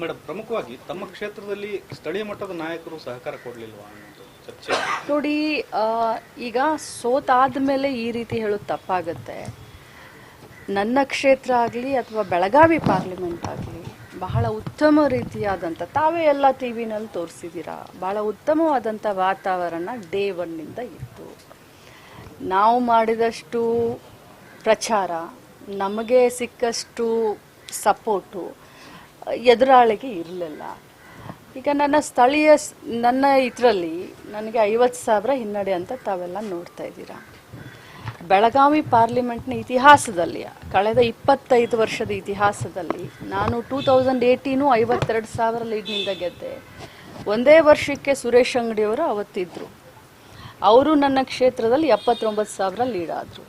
Madam ಪ್ರಮುಖವಾಗಿ ತಮ್ಮ ಕ್ಷೇತ್ರದಲ್ಲಿ ಸ್ಥಳೀಯ ಮಟ್ಟದ ನಾಯಕರು ಸಹಕಾರ ಕೊಡಲಿಲ್ವಾ ಚರ್ಚೆ. ನೋಡಿ ಈಗ ಸೋತಾದ ಮೇಲೆ ಈ ರೀತಿ ಹೇಳೋದು ತಪ್ಪಾಗುತ್ತೆ. ನನ್ನ ಕ್ಷೇತ್ರ ಆಗಲಿ ಅಥವಾ ಬೆಳಗಾವಿ ಪಾರ್ಲಿಮೆಂಟ್ ಆಗಲಿ, ಬಹಳ ಉತ್ತಮ ರೀತಿಯಾದಂಥ, ತಾವೇ ಎಲ್ಲ ಟಿ ವಿನಲ್ಲಿ ತೋರಿಸಿದ್ದೀರಾ? ಬಹಳ ಉತ್ತಮವಾದಂಥ ವಾತಾವರಣ ಡೇ ಒನ್ನಿಂದ ಇತ್ತು. ನಾವು ಮಾಡಿದಷ್ಟು ಪ್ರಚಾರ, ನಮಗೆ ಸಿಕ್ಕಷ್ಟು ಸಪೋರ್ಟು ಎದುರಾಳಿಗೆ ಇರಲಿಲ್ಲ. ಈಗ ನನ್ನ ಸ್ಥಳೀಯ ನನ್ನ ಇದರಲ್ಲಿ ನನಗೆ ಐವತ್ತು ಸಾವಿರ ಹಿನ್ನಡೆ ಅಂತ ತಾವೆಲ್ಲ ನೋಡ್ತಾ ಇದ್ದೀರಾ. ಬೆಳಗಾವಿ ಪಾರ್ಲಿಮೆಂಟ್ನ ಇತಿಹಾಸದಲ್ಲಿ, ಕಳೆದ ಇಪ್ಪತ್ತೈದು ವರ್ಷದ ಇತಿಹಾಸದಲ್ಲಿ ನಾನು ಟೂ ತೌಸಂಡ್ ಏಯ್ಟೀನು ಐವತ್ತೆರಡು ಸಾವಿರ ಲೀಡ್ನಿಂದ ಗೆದ್ದೆ. ಒಂದೇ ವರ್ಷಕ್ಕೆ ಸುರೇಶ್ ಅಂಗಡಿಯವರು ಅವತ್ತಿದ್ದರು ಅವರು ನನ್ನ ಕ್ಷೇತ್ರದಲ್ಲಿ ಎಪ್ಪತ್ತೊಂಬತ್ತು ಸಾವಿರ ಲೀಡ್ ಆದರು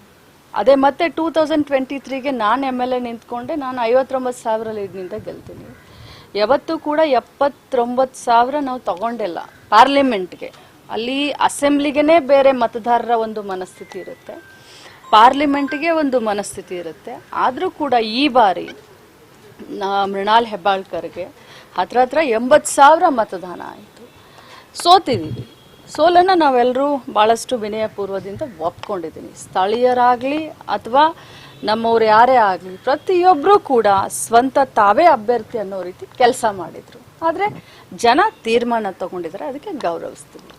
ಅದೇ ಮತ್ತೆ ಟೂ ತೌಸಂಡ್ ಟ್ವೆಂಟಿ ತ್ರೀಗೆ ನಾನು ಎಂ ಎಲ್ ಎ ನಿಂತ್ಕೊಂಡೆ. ನಾನು ಐವತ್ತೊಂಬತ್ತು ಸಾವಿರ ಲೀಡ್ನಿಂದ ಗೆಲ್ತೀನಿ. ಯಾವತ್ತೂ ಕೂಡ ಎಪ್ಪತ್ತೊಂಬತ್ತು ಸಾವಿರ ನಾವು ತಗೊಂಡಿಲ್ಲ ಪಾರ್ಲಿಮೆಂಟ್ಗೆ. ಅಲ್ಲಿ ಅಸೆಂಬ್ಲಿಗೆನೇ ಬೇರೆ ಮತದಾರರ ಒಂದು ಮನಸ್ಥಿತಿ ಇರುತ್ತೆ. ಪಾರ್ಲಿಮೆಂಟ್ಗೆ ಒಂದು ಮನಸ್ಥಿತಿ ಇರುತ್ತೆ. ಆದರೂ ಕೂಡ ಈ ಬಾರಿ ಮೃಣಾಲ್ ಹೆಬ್ಬಾಳ್ಕರ್ಗೆ ಹತ್ರ ಹತ್ರ ಎಂಬತ್ತು ಸಾವಿರ ಮತದಾನ ಆಯಿತು. ಸೋತಿದ್ದೀವಿ ಸೋಲನ್ನು ನಾವೆಲ್ಲರೂ ಭಾಳಷ್ಟು ವಿನಯಪೂರ್ವದಿಂದ ಒಪ್ಕೊಂಡಿದ್ದೀನಿ ಸ್ಥಳೀಯರಾಗಲಿ ಅಥವಾ ನಮ್ಮವ್ರು ಯಾರೇ ಆಗಲಿ ಪ್ರತಿಯೊಬ್ಬರೂ ಕೂಡ ಸ್ವಂತ ತಾವೇ ಅಭ್ಯರ್ಥಿ ಅನ್ನೋ ರೀತಿ ಕೆಲಸ ಮಾಡಿದರು. ಆದರೆ ಜನ ತೀರ್ಮಾನ ತಗೊಂಡಿದ್ದಾರೆ ಅದಕ್ಕೆ ಗೌರವಿಸ್ತೀನಿ.